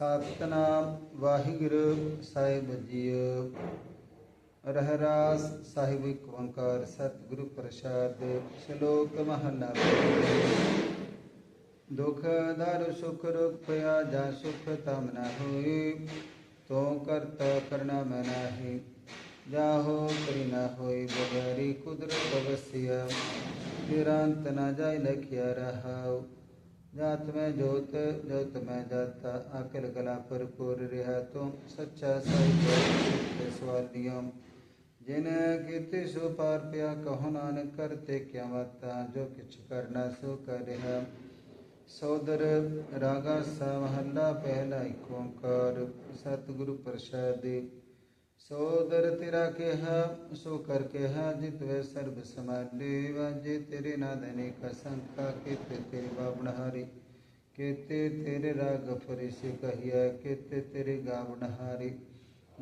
ਸਤਨਾਮ ਵਾਹਿਗੁਰੂ ਸਾਹਿਬ ਜੀ ਰਹਿਰਾਸ ਸਾਹਿਬ ਇੱਕ ਓੰਕਾਰ ਸਤਿਗੁਰੂ ਪ੍ਰਸਾਦ ਸ਼ਲੋਕ ਮਹਲਾ ਦੁਖ ਦਰ ਸੁਖ ਰੁਖ ਪਿਆ ਜਾ ਸੁਖ ਤਮ ਨ ਹੋਈ ਤੋ ਕਰਤਾ ਕਰਨਾ ਮੈਂ ਨਾਹੀ ਜਾਹੋ ਕਰੀ ਨ ਹੋਈ ਬਗਰੀ ਕੁਦਰਤ ਬਵਸਿਆ ਤੇਰਾ ਨ ਜਾਇ ਲਖਿਆ ਰਹਾਉ। जात में जोत जोत में जाता अकल कला भरपूर रिहा तुम सच्चा साहित्य स्वादियम जिन कीर्ति सो पार पिया कहो नानक करते क्या वाता जो किछ करना सो कर। सोदर रागा सा महला पहला ओंकार सतगुरु प्रसाद ਓੰਕਾਰ ਸਤਿਗੁਰੂ ਤੇਰਾ ਕਿਹਾ, ਸੋ ਕਰ ਕਿਹਾ, ਜਿਤ ਵੇ ਸਰਬ ਸਮਾਲੇ ਵਾਜੇ ਤੇਰੇ ਨਾਦ ਅਨੇਕ ਸੰਖਾ ਕੀਤੇ ਤੇਰੇ ਬਾਵਣ ਹਾਰੀ ਕੀਤੇ ਤੇਰੇ ਰਾਗ ਫਰਿਸ ਕਹੀਆ ਕੀਤੇ ਤੇਰੇ ਗਾਵਣ ਹਾਰੀ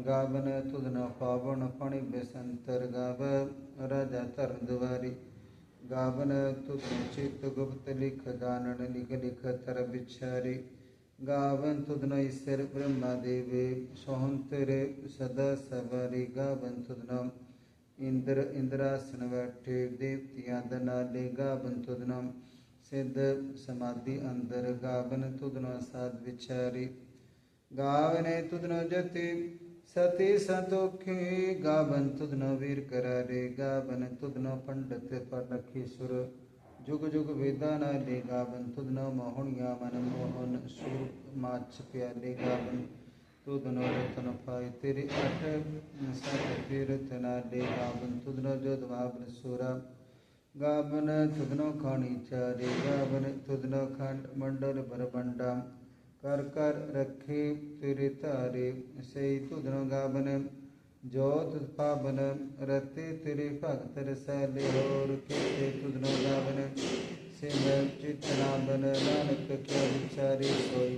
ਗਾਵਨ ਤੁਧ ਨ ਪਾਵਨ, ਪਣੀ ਬੇਸੰਤਰ ਗਾਵ, ਰਾਜਾ ਧਰਨ ਦੁਆਰੀ। ਗਾਵਨ ਤੁਧ ਚਿਤ ਗੁਪਤ ਲਿਖ ਜਾਣਨ ਲਿਖ ਲਿਖ, ਤਰ ਵਿਚਾਰੀ ਗਾਵਨ ਤੁਧ ਨ ਬ੍ਰਹਮਾ ਦੇਵੇ ਸੋਹੰ ਸਦਾ ਸਵਾਰੀ ਗਾਵਨ ਤੁਧ ਨ ਇੰਦਰ ਇੰਦਰਾਸਨ ਬੈਠੇ, ਦੇਵਤਿਆਂ ਦਾ ਨਾਲੇ ਗਾਵਨ ਤੁਧ ਸਿੱਧ ਸਮਾਧੀ ਅੰਦਰ ਗਾਵਨ ਤੁਧ ਨ ਸਾਧ ਵਿਚਾਰੀ। ਗਾਵਨੇ ਤੁਧ ਨ ਜਤੀ, ਸਤੀ ਸੰਤੋਖੀ, ਗਾਵਨ ਤੁਧ ਨ ਵੀਰ ਕਰਾਰੇ। ਗਾਵਨ ਤੁਧ ਨ ਪੰਡਤ ਪਰਖੀ ਸੁਰ। ਜੁਗ ਜੁਗ ਵੇਦਾਂ ਨਾਲੇ ਗਾਵਨ ਤੁਧ ਨ ਮੋਹਣੀਆਂ ਮਨ ਮੋਹਨ ਸੁਰ ਮਾਛ ਪਿਆਲੇ ਗਾਵਨ ਤੁਧ ਨ ਰਤਨ ਪਾਏ ਤੇਰੇ ਅਠ ਸਤ ਤੀਰਥ ਨਾਲੇ ਗਾਵਨ ਤੁਧ ਨ ਜੋਦ ਭਾਵਨ ਸੁਰਾ, ਗਾਵਨ ਤੁਧ ਨ ਖਾਣੀ ਚਾਰੇ। ਗਾਵਨ ਤੁਧ ਨ ਖੰਡ ਮੰਡਲ ਬਰਬੰਡਾ ਕਰ ਕਰ ਰੱਖੇ ਤੇਰੇ ਧਾਰੇ ਸਈ ਤੁਧ ਨ ਗਾਵਨ। जो पावन रति तेरी भक्त रसैले और कीते तुद न गावन सिमर चित चितनावन नानक के विचारी सोई।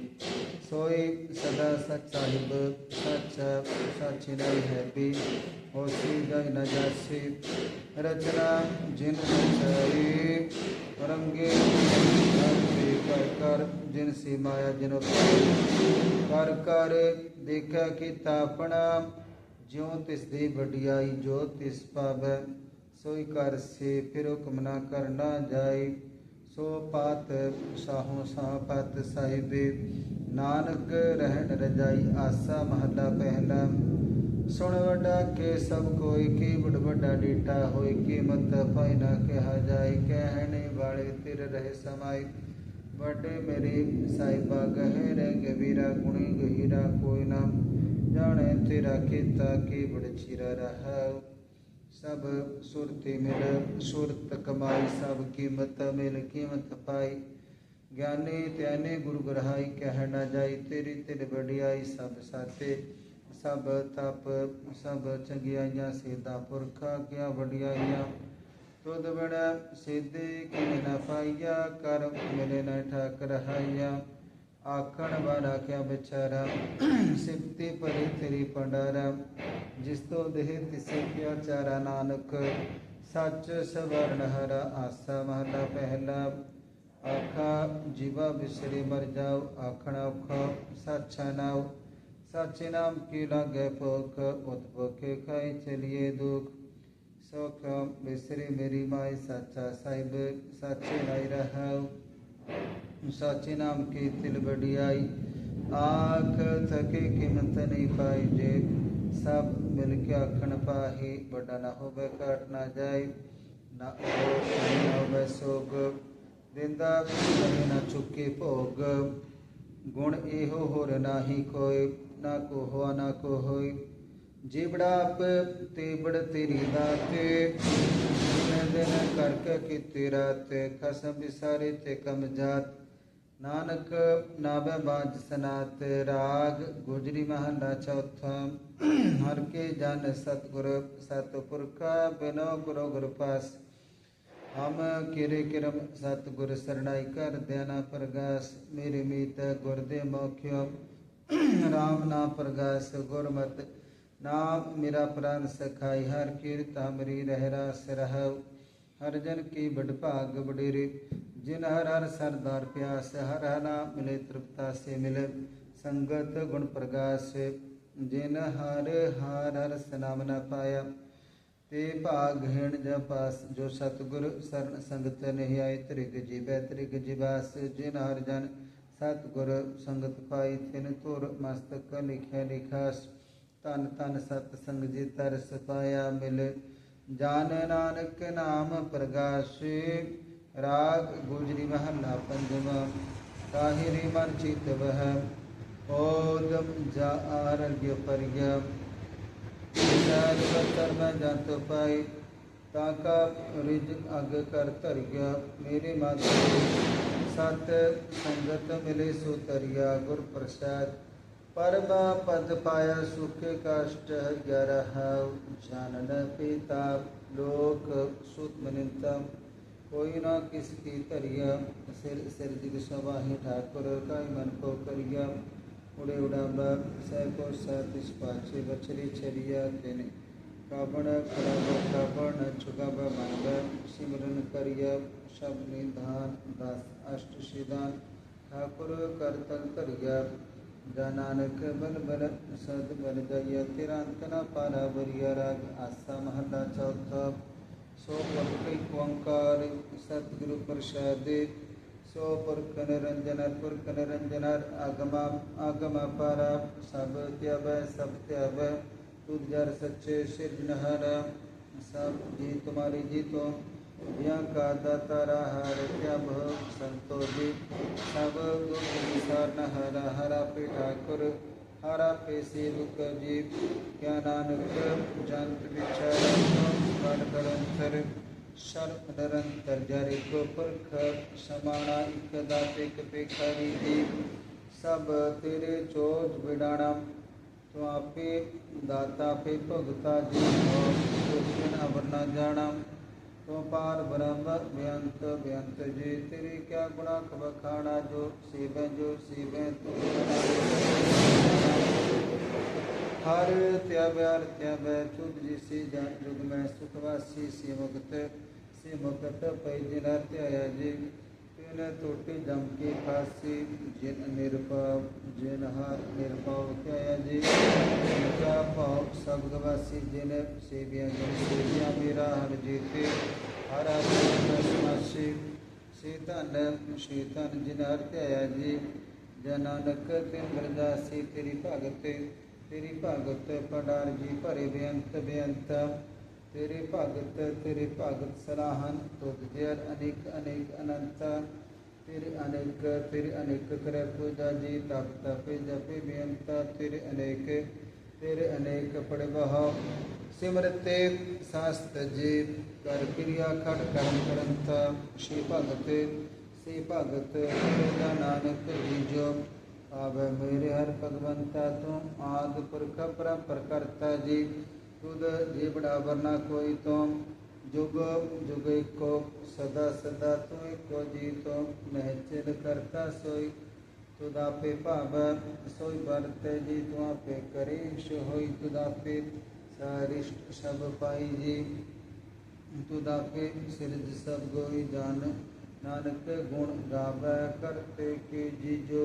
सोई सदा सच साहिब, सच सच नहीं है भी। होसी गई न जासी, रचना जिन रचाई। रंगे कर कर जिन सी माया जिन कर कर देख कितापना ज्योतिष दी बडियाई ज्योतिष पावे सोई कर से फिर हुक्म ना कर ना सो पात साहों सा पत साहिब नानक रहन रजाई आसा महला पहला सुन वडा के सब कोई की बड़ बड़ा डीटा होए की मत पाई ना कहा जाय कहने वाले तिर रहे समाय बड़े मेरे साहिबा गहरे गबीरा गुणी गहीरा कोई ना ਜਾਣੇ ਤੇਰਾ ਕੀਤਾ ਕੀ ਬੜ ਰਹਾ ਸਭ ਸੁਰਤੀ ਮਿਲ, ਸੁਰਤ ਕਮਾਈ, ਸਭ ਕੀਮਤ ਮਿਲ, ਕੀਮਤ ਪਾਈ। ਗਿਆਨੀ ਧਿਆਨੇ ਗੁਰੂ ਗ੍ਰਹਾਈ ਕਹਿ ਨਾ ਜਾਈ, ਤੇਰੀ ਤਿਲ ਵਡਿਆਈ ਸਭ ਸਾਤੇ ਸਭ ਤਪ, ਸਭ ਚੰਗਿਆਈਆਂ, ਸੇਦਾ ਪੁਰਖਾ ਕਿਆ ਵਡਿਆਈਆਂ। ਤੁਧ ਬੜਾ ਸਿੱਧੇ ਕੀ ਨਾ ਪਾਈਆ ਕਰ ਮਿਲੇ ਨਾ ਠਾਕ ਰਹਾਈਆ आखण वाला क्या बेचारा? सिपती परी तेरी जिस तो देह तिसे क्या चारा नानक। सच सवर्ण हरा आसा महला पहला। आखा, जीवा बिसरी मर जाओ। आखण खो सच नाव। सच नाम की लागे पोख उद्भोखे खाई चलिए दुख। सुख बिसरी मेरी माई साचा साहिब। सच नहीं रहा साची नाम की तिल बड़ी आई आख थके कीमत नहीं पाई जे। सब मिल के आखण पाही, बड़ा ना हो काट ना जाए ना हो सोग। दिंदा ना चुके भोग। गुण एहो होर नाही कोई, ना को हो ना को हो जिबड़ा आप, तेबड़ तेरी दाते दिन दिन करके कि तेरा ते खसम सारे ते कम जात। ਨਾਨਕ ਨਾਬੇ ਬਾਜ ਸਨਾਤ, ਰਾਗ ਗੁਜਰੀ ਮਹਲਾ ਚੌਥਾ। ਹਰ ਕੇ ਜਨ ਸਤਗੁਰ, ਸਤਪੁਰਖਾ ਬਿਨੋ ਗੁਰੂ ਗੁਰ ਪਾਸ। ਹਮ ਕਿਰੇ ਕਿਰਮ ਸਤਗੁਰ ਸਰਣਾਈ ਕਰ ਦੇਨਾ ਪ੍ਰਗਾਸ। ਮੇਰੇ ਮੀਤ ਗੁਰ ਦੇ ਮੋਖਿਓ, ਰਾਮ ਨਾਮ ਪ੍ਰਗਾਸ। ਗੁਰਮਤਿ ਨਾਮ ਮੇਰਾ ਪ੍ਰਾਨ ਸਖਾਈ, ਹਰ ਕੀਰਤ ਅਮਰੀ ਰਹਿ ਰਾਸ ਰਹਉ। ਹਰ ਜਨ ਕੀ ਬੜ ਭਾਗ ਬਡੇਰੇ जिन हर हर सरदार प्यास, हर हर नाम मिले तृप्ता से मिले। संगत गुण प्रकाश, जिन हर हर हर सनाम न पाया। ते भाग हिण जपास जो सतगुरु शरण संगत नहीं आए, त्रिग जीवै त्रिग जीवास जिन हर जन सतगुर संगत पाई, तिन तुर मस्तक लिखे लिखास। तन तन सत संग जी तरस पाया मिले। जान नानक नाम प्रकाश। राग गुजरिमः नापञ्जमः काहिरिमर्चितवः ओदं जा आरोग्यपर्य जंत पाई ताका रिज अग कर कर्तर्य मेरे माता सत संगत मिले सो तरिया गुर प्रसाद परमा पद पाया सुख कष्ट ग्यारह। जानन पिता, लोक सुत मनितम। कोई ना किसी की तरिया, सिर सिर दिगसवाही ठाकुर का मन को करिया। उड़े उड़ाबा सह सैत पाछे बछरी छरिया तेन काबण खराब काबण छुगाब मांग सिमरन करिया। शब निधान दास अष्ट सिदान ठाकुर करतल करिया। जानानक बल बल सद बल जया तिरंतना पारा बरिया राग, आसा महला चौथा। सो वर्कल ओंकार सदगुरु प्रसाद सो पुरख निरंजन पुरख आगम आगम पर सब त्यव सब त्यव तुझर सच्चे सिरजनहर सब जी तुम्हारी जीतो या का दाता हर क्या भोग संतो जी सब गुण हर हरा पीठा कर हर पेशी दुख जीव ज्ञानानुग्रह जंत विचार गणतरंतर सर्वनरंतर જ્યારે કોઈ પરખ સમાણા એકદા પેક પેખારી દીપ સબ તેરે ચોજ વિડાણા तो आपे दाता पे भगता जी और कृष्ण अवरना जाना तो पार ब्रह्म व्यंत व्यंत जी तेरे क्या गुणा बखाना जो शिव जो शिव तू हर त्याग त्याग चुग जिसी जान में सुखवासी से मुक्त से मुक्त पै पैजिन त्याजी तिन तोटी जम की खासी जिन निरपाव जिन हार निरपाव जी उनका भाव शब्दवासी जिन सेविया जिन सेविया मेरा हर जीते। हर आशी शीतन शीतन जिन हर त्याया जी जनानक तिन ब्रजासी तेरी भगत। तेरी भगत पंडार जी भरे बेअंत बेअंत तेरे भगत तेरे भगत सलाहन तुद देर अनेक अनेक अनंत तेरे अनेक तेरे अनेक करे पूजा जी तप तपे जपे बेअंत तेरे अनेक तेरे अनेक पड़े बहो सिमरते सास्त जी कर क्रिया खट करम करंत श्री भगत श्री भगत नानक जी जो अब मेरे हर भगवंता तुम आद पुरख पर प्रकर्ता जी खुद जी बड़ा वरना कोई तो जुग जुग को सदा सदा तू को जी तो महचिल करता सोई तुदा पे भाव सोई बरते जी तू आपे करे शो होई तुदा पे सारिष्ट सब पाई जी तुदा पे सिरज सब गोई जान नानक गुण गावे करते के जी जो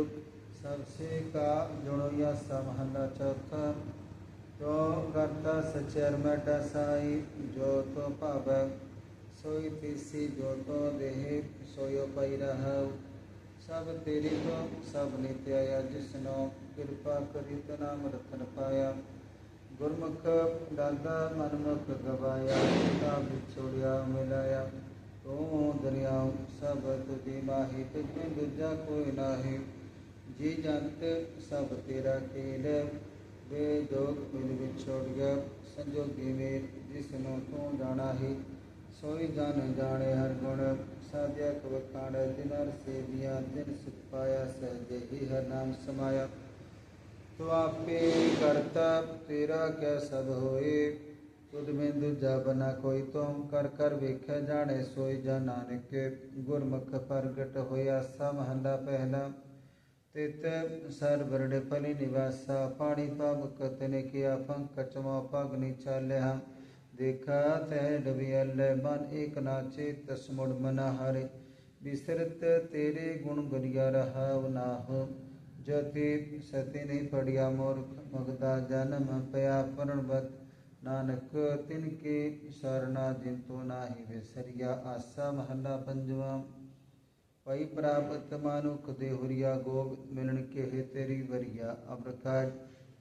सबसे का जुड़ो या समहला चौथा, जो करता सचर में डसाई जो तो पाव, सोई तीसी जो तो देह सोयो पाई रह सब तेरी तो सब नित्याया जिसनो कृपा करी तो नाम रतन पाया। गुरमुख दादा मनमुख गवाया पिता बिछोड़िया मिलाया। तो दरिया सब तुझी माही तुझे दूजा कोई नाही। ਜੀ ਜੰਤ ਸਭ ਤੇਰਾ ਖੇਲ ਵੇ ਜੋਗ ਮਿਲ ਵਿਛੋੜ ਗਿਆ। ਸੰਜੋਗੀ ਮੇਰ ਜਿਸ ਨੂੰ ਤੂੰ ਜਾਣਾ ਹੀ ਸੋਈ ਜਨ ਜਾਣੇ ਹਰ ਗੁਣ। ਸਾਧਿਆ ਕਵਖਾਣ ਜਿਨਰ ਸੇਵੀਆਂ ਜਿਨ ਸੁਖ ਪਾਇਆ, ਸਹਜੇ ਹੀ ਹਰ ਨਾਮ ਸਮਾਇਆ। ਤੂੰ ਆਪੇ ਕਰਤਾ, ਤੇਰਾ ਕਿਆ ਸਭ ਹੋਏ। ਤੁਧ ਮੈਂ ਦੂਜਾ ਬਨਾ ਕੋਈ ਤੁਮ ਕਰ ਕਰ ਵੇਖਿਆ ਜਾਣੇ ਸੋਈ ਜਾ ਨਾਨਕ। ਗੁਰਮੁਖ ਪ੍ਰਗਟ ਹੋਇਆ ਸਾ ਮਹੰਦਾ ਪਹਿਲਾ। तित सर्वडफलि निवासा पाणीपाग कतने किया पंक कचमापाग निचाल्य देखा है डबियल मन एक नाचे तस्मुड़ मना हरे। विसरत तेरे गुण गरिया रहा ना नाह जति सती नहीं पढ़िया मूर्ख, मगदा जन्म पया प्रणवत नानक तिनके शरणा जिन तो ना ही विसरिया आसा महला पंजवा। ਪਈ ਪ੍ਰਾਪਤ ਮਾਨੁਖ ਦੇ ਹੁਰੀਆ ਗੋਗ ਮਿਲਣ ਕੇ ਹੈ ਤੇਰੀ ਵਰੀਆ ਅਬਰਕਾਜ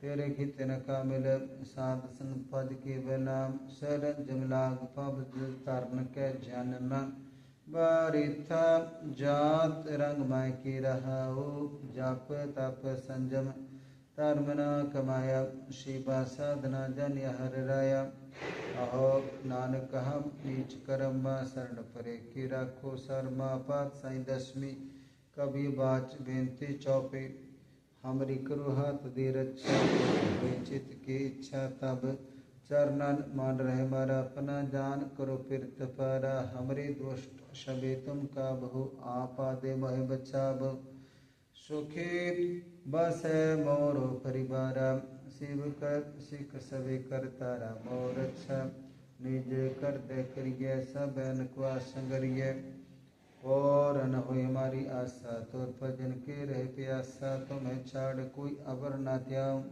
ਤੇਰੇ ਖਿਤ ਨ ਮਿਲ ਸਾਧ ਸੰਗ ਪਦ ਕੇ ਬਨਾਮ ਸਰਨ ਜਮਲਾਗ ਪਬ ਤਰਨ ਕੈ ਜਨਮ ਬਾਰਿਥਾ ਜਾਤ ਰੰਗ ਮਾਇ ਕੀ ਰਹਾਉ, ਜਪ ਤਪ ਸੰਜਮ तारमना कमाया शिवा साधना जन हर हरराया अहो नानक हम नीच करम शरण परे की राखो शर्मा पात साई दशमी। कभी बाच बेनती चौपे। हमरी करु हाथ दे रक्षा चित की इच्छा तब। चरणन मान रहे मारा। अपना जान करो फिर तपारा हमरे दुष्ट शबे तुम का बहु। आपा दे मोह बचाब। सुखी बस मोरो परिवार शिव कर सिख सवे कर तारा मोर अच्छा निज कर दे करिए सब संगरिए। और न हो हमारी आशा तो भजन के रहे प्यासा, तुम्हें छाड़ कोई अबर न त्याऊं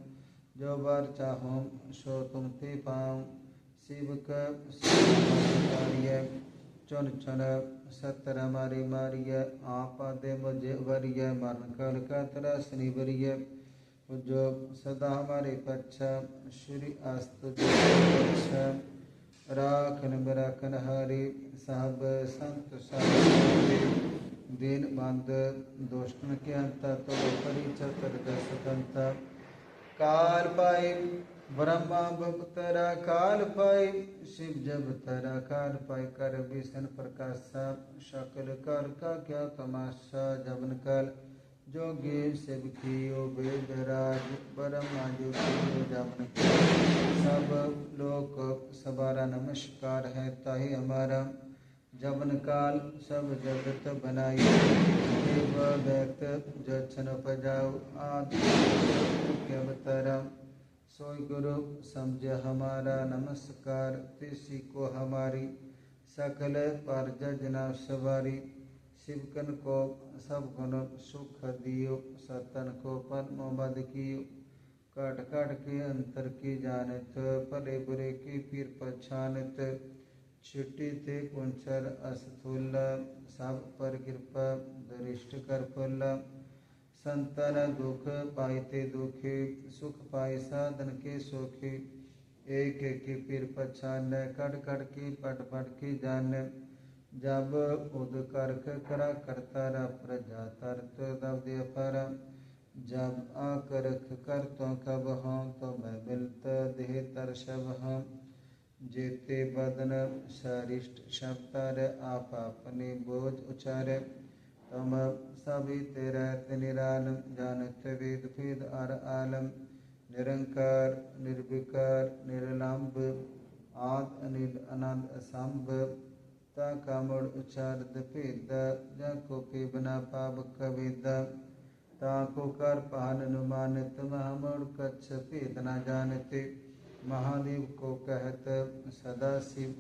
जो बार चाहो, सो तुम ते पाऊँ। शिव का कार्य चुन चुन सतर मारी मारिय आप दे मुझे वरिय मन कल का तरा शनि वरिय जो सदा हमारे पच्छा श्री अस्त अच्छा राखन बराखन हरि साहब संत साहब दीन बंद दोषण के अंत तो परिचतर दस तरा काल ब्रह्मा पाई शिव जब तरा काल पाई कर विष्ण प्रकाशा शकल कर का क्या तमाशा जबन काल। जोगे शिव कियो वेद राज, ब्रह्मा जो कियो जबन सब लोक, सबारा नमस्कार है ताही हमारा। जबन काल, सब जगत बनाई। देव व्यक्त जक्षण पजाओ आदि। के अवतारा। सोई गुरु, समझ हमारा नमस्कार। तिसी को हमारी सकल पर जना सवारी। शिवकन को सब गुण सुख दियो, सतन को पद्म मद कियो। काट काट के अंतर की जानत परे बुरे की पीर पछानत। छिट्टी ते कुंचर अस्थूल, सब पर कृपा दरिष्ट कर फल। संतन दुख पाइते दुखी सुख पाए साधन के सुखी एक एक की पीर पछान कट कट की पट पट की जान जब उद करक करा करता रा प्रजा तरत दब दे पर जब आकरख कर तो कब हों तो मैं मिलत देह तर शब हम जेते बदन सरिष्ट शब्द आप अपने बोझ उचारे तम सभी तेरा निरालम जानत वेद भेद अर आलम। निरंकार, निर्विकार, निरलंब, आद, अनिल, अनंत, असंभ। ता कामड़ उच्चारद भेद जाको के बना पाप कवेद। ताको कर पान अनुमानित महामूढ़ कच्छ भेद न जानते। महादेव को कहत, सदा शिव,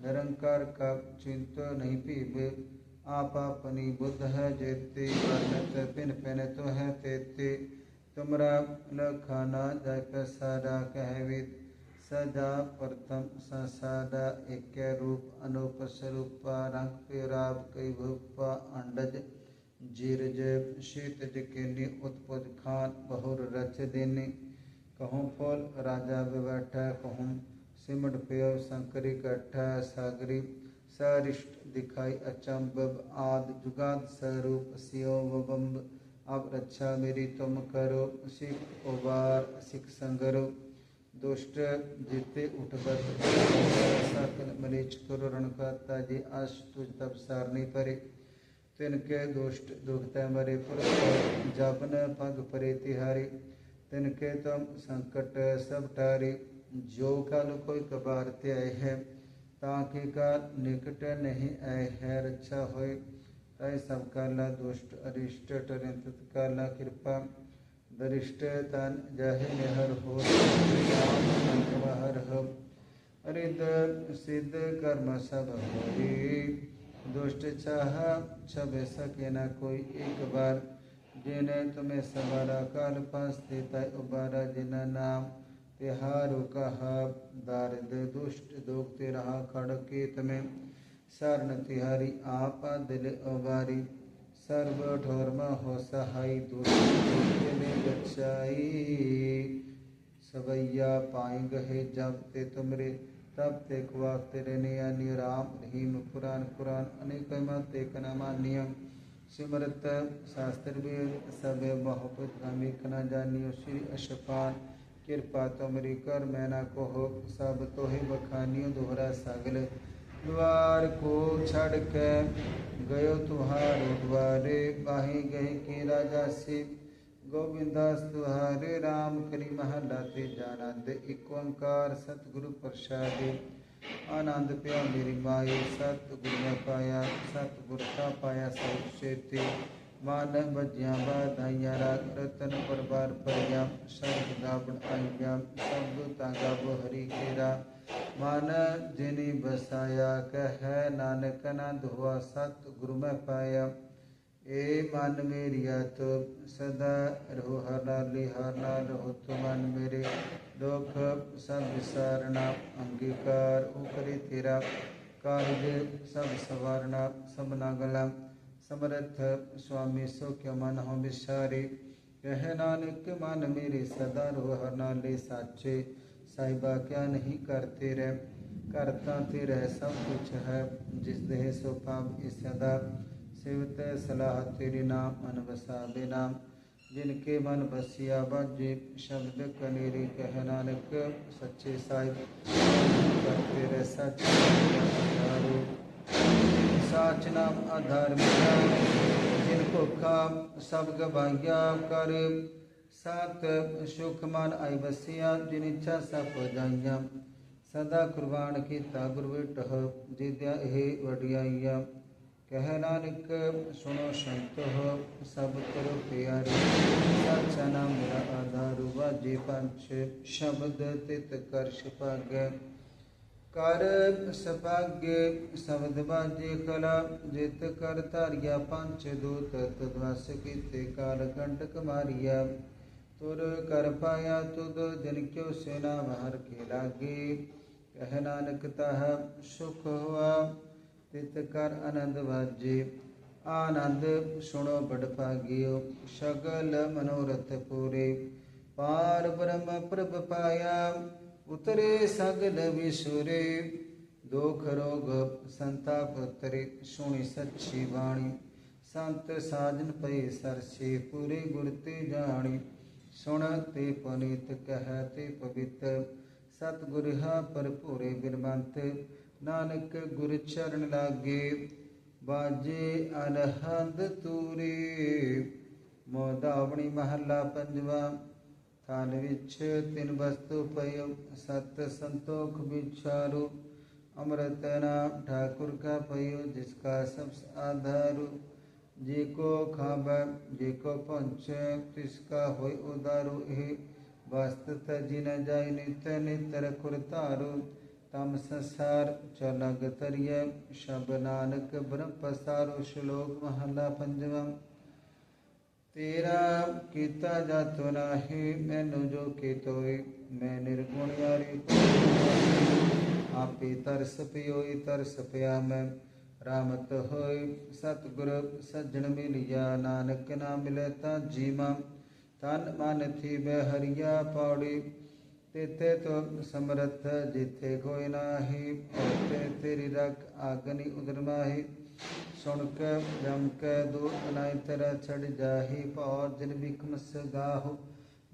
निरंकार का चिंत नहीं पीब। आप अपनी बुद्ध है, जेते वर्णत पिन पिन तो है, तेते। तुमरा लखाना जक सारा कहवित सजा प्रथम संसादा एक रूप, अनूप स्वरूपा, रंग पेराव कई भूपा, अंडज जीरज शीतज किन्नी उत्पद खान, बहुर रच देनी। कहूँ फल राजा बैठा, कहूँ सिमट पेय, शंकरी कट्ठा, सागरी। सरिष्ट दिखाई अचंब आद जुगाद स्वरूप सियोबम्ब अब रक्षा मेरी तुम करो, सिख उबार, सिख संगरो। दुष्ट जीते उठबत सकल मलेच करो रणकाता जी अश तुझ तब सारनी परे। तिनके दुष्ट दुखता मरे पुर जबन पग परे तिहारी। तिनके तुम संकट सब टारी जो कल कोई कबार त्याय है। ताकि का निकट नहीं आए है रक्षा अच्छा होए। तय सबका ला दुष्ट, अरिष्ट टरित का कृपा। दरिष्ट तन जाहे निहर हो हर सिद्ध कर्म सब होई दुष्ट चाह छब सके न कोई एक बार। जिन्हें तुम्हें सवारा काल पास देता उबारा जिना नाम। तिहारु कह दर्द दुष्ट दुख तिरहा खड़केत में। शरण तिहारी आपा दिल अबारी सर्व ढोर्म हो सहाय, दुष्ट में गच्छाई सवैया पाई गहे जागते तुमरे, तब तेक वाक्ते तेरे अन्य राम रहीम पुराण कुरान अनेक मत एक नमा नियम सिमरत शास्त्र भी सब बहुपत नामिक न जानियो। श्री अशपान ਕਿਰਪਾ ਤੁਮਰੀ ਕਰ ਮੈਨਾ ਕੋਹ ਸਭ ਤੋਹਿ ਬਖਾਨਿਓ ਦੋਹਰਾ ਸਗਲ द्वार को छड़ के गयो तुम्हारो द्वारे बाही गए के राजा से गोविंदास तुम्हारे राम करी महला ते जानंद एक ओंकार सतगुरु प्रसाद आनंद पिया मेरी माए सतगुरु ने पाया सतगुर का पाया सब सेते मानह मज्यावादायाराग रतन परवार पर्याम सर्वदावण आयाम समदूतागाव हरि केरा मान जिनि बसाया, कह नानक ना धुआ सत गुरु में पाया। ए मन मेरिया तो सदा रहो हरना लिहारना रहो तो मन मेरे। दुख सब विसारना अंगीकार उ करे तेरा। कार्य सब सवारना, सब नागला। समर्थ स्वामी सुख मन हो विसारे। कह नानक मन मेरे सदा रोह नाले साचे। साहिबा क्या नहीं करते रह, करता ते रह सब कुछ है। जिस देह सो पाप इस सदा, सेवत सलाह तेरे नाम, मन अनबसा नाम। जिनके मन बसिया बाजे, शब्द कनेरे कह नानक, सच्चे साहिब। करते रह सच वाचनम अधर्म जिनको खम शब्द भाग्य कर, सत सुखमन इच्छा जिनिच्छा सपजन्यम सदा कुर्बान किता गुरु टह जिद्या हे वडियाय कह नानक, सुनो संत हो, सब करो प्यारे सचना मेरा आधार वाजे पंच शब्द तित कर्ष पग ਕਰ ਸਭਾਗਯ ਸ਼ਬਦ ਬਾਜੇ ਕਲਾ, ਜਿਤ ਕਰ ਧਾਰਿਆ ਪੰਚ ਦੂਤ ਤਦਵਸ ਕੀਤੇ ਕਾਲ ਕੰਟਕ ਮਾਰਿਆ। ਤੁਰ ਕਰ ਪਾਇਆ ਤੁਧ, ਜਨ ਕਿਉ ਸੇਨਾ ਮਹਰ ਕੇ ਲਾਗੇ। ਕਹਿ ਨਾਨਕ ਤਹ ਸੁਖ ਹੋਆ, ਤਿਤ ਕਰ ਆਨੰਦ ਵਾਜੇ। ਆਨੰਦ ਸੁਣੋ ਬੜ ਭਾਗਿਓ, ਸ਼ਗਲ ਮਨੋਰਥ ਪੂਰੇ। ਪਾਰ ਬ੍ਰਹਮ ਪ੍ਰਭ ਪਾਇਆ ਉਤਰੇ ਸਗਲ ਵਿਸੁਰੇ, ਦੁਖ ਰੋਗ ਸੰਤਾਪ ਤਰੇ ਸੁਣੀ ਸੱਚੀ ਬਾਣੀ। ਸੰਤ ਸਾਜਨ ਪਏ ਸਰਸੇ, ਪੂਰੇ ਗੁਰ ਤੇ ਜਾਣੀ। ਸੁਣ ਤੇ ਪਨੀਤ ਕਹਿ ਤੇ ਪਵਿੱਤ ਸਤਿਗੁਰ ਹਾ ਭਰਪੂਰੇ ਬਿਰਬੰਤ। ਨਾਨਕ ਗੁਰ ਚਰਨ ਲਾਗੇ, ਬਾਜੇ ਅਨਹੰਦ ਤੂਰੇ। ਮੋਦਾਵਣੀ ਮਹੱਲਾ ਪੰਜਵਾ। ਥਾਨ ਵਿੱਚ ਤਿੰਨ ਵਸਤੂ ਪਇਓ ਸਤ ਸੰਤੋਖ ਵਿਚਾਰੂ ਅੰਮ੍ਰਿਤ ਨਾਮ ਠਾਕੁਰ ਕਾ ਪਇਓ ਜਿਸ ਕਾ ਸਭ ਆਧਾਰੂ ਜੇ ਕੋ ਖਾਬੈ ਜੇ ਕੋ ਪੰਚ ਤਿਸ ਕਾ ਹੋਇ ਉਦਾਰੂ ਇਹ ਵਸਤਤ ਜਿਨ ਜਾਇ ਨਿਤ ਨਿਤਰ ਖੁਰ ਧਾਰੂ ਤਮ ਸੰਸਾਰ ਚਲਗ ਤਰੀਐ ਸ਼ਬ ਨਾਨਕ ਬ੍ਰਹਮ ਪਸਾਰੋ ਸ਼ਲੋਕ ਮਹਲਾ ਪੰਜਵਾ ਤੇਰਾ ਕੀਤਾ ਜਾਤੋ ਨਾਹੀ, ਮੈਨੂੰ ਜੋ ਕੀਤੋਏ ਮੈਂ ਨਿਰਗੁਣ ਯਾਰੀ ਆਪੇ ਤਰਸ ਪਿਓਈ, ਤਰਸ ਪਿਆ ਮੈਂ, ਰਾਮਤ ਹੋਇ ਸਤਿਗੁਰ ਸੱਜਣ ਮਿਲਿਆ, ਨਾਨਕ ਨਾਮ ਮਿਲੇ ਤਾਂ ਜੀਵਾ ਤਨ ਮਨ ਥੀ ਬੈ ਹਰੀਆ ਪੌੜੀ, ਤੇਤੇ ਤੋ ਸਮਰਥ ਜਿਥੇ ਕੋਈ ਨਾਹੀ ਤੇ ਤੇਰੀ ਰਖ ਆਗਨੀ ਉਦਰ ਮਾਹੀ। सुनक जमक दूत नाय तर चढ़ जाहि और जिन बिकम सदाहु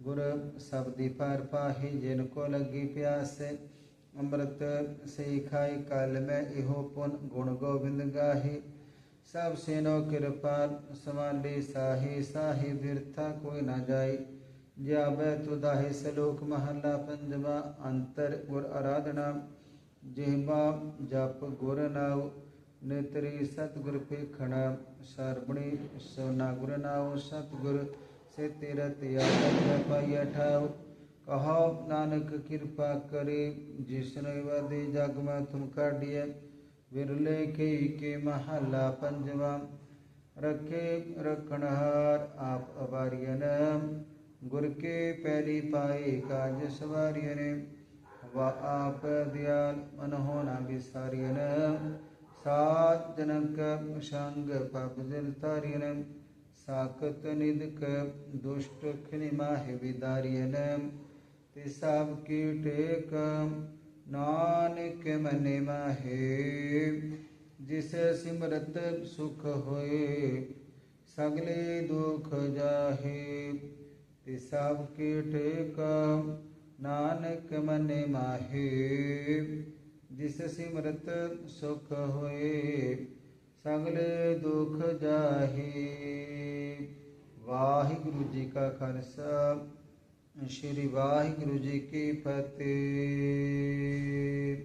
गुर सबदी पर पाही जिनको लगी प्यास। अमृत सिखाई कल में इहो पुन गुण गोविंद गाही। सब सेनो कृपा समाली साही, साहि बिरथा कोई ना जाई। ज्यावै तुदाहि सलोक महला पंजवा, अंतर गुर आराधना। जिहबा जप गुर नाव ਜਿਹਬਾ ਨੇਤਰੀ ਸਤਿਗੁਰ ਪੇਖਣਾ ਸਰਬਣੀ ਸੋਨਾ ਗੁਰ ਨਾਉ ਸਤਿਗੁਰ, ਸੇ ਤੇਰਾ ਤਿਆਗ ਪਾਈਆ ਠਾਉ। ਕਹੋ ਨਾਨਕ ਕਿਰਪਾ ਕਰੇ, ਜਿਸਨੇ ਵਾਦੇ ਜਗ ਮੈਂ ਤੁਮ ਕਾਢੀਐ। ਵਿਰਲੇ ਕੇ ਕੇ ਮਹੱਲਾ ਪੰਜਵਾ, ਰਖੇ ਰਖਣਹਾਰ ਆਪ ਅਵਾਰੀਅਨ ਗੁਰ ਕੇ ਪੈਰੀ ਪਾਏ ਕਾਜ ਸਵਾਰੀਅਨ ਵਾ ਆਪ ਦਿਆਲ ਮਨ ਹੋਣਾ ਵਿਸਾਰੀਅਨ ਸਾਤ सात जनक शंग पापजल तारियन, साकत निदक दुष्ट खनिमाहि विदारियन। तिसाब कीटेक नानक मने माहे, जिसे सिमरत सुख होए, सगले दुख जाहे। तिसाब कीटेक नानक मने माहे। ਜਿਸ ਸਿਮਰਤ ਸੁਖ ਹੋਏ, ਸਗਲੇ ਦੁਖ ਜਾਹੇ। ਵਾਹਿਗੁਰੂ ਜੀ ਕਾ ਖਾਲਸਾ, ਸ਼੍ਰੀ ਵਾਹਿਗੁਰੂ ਜੀ ਕੀ ਫਤਿਹ।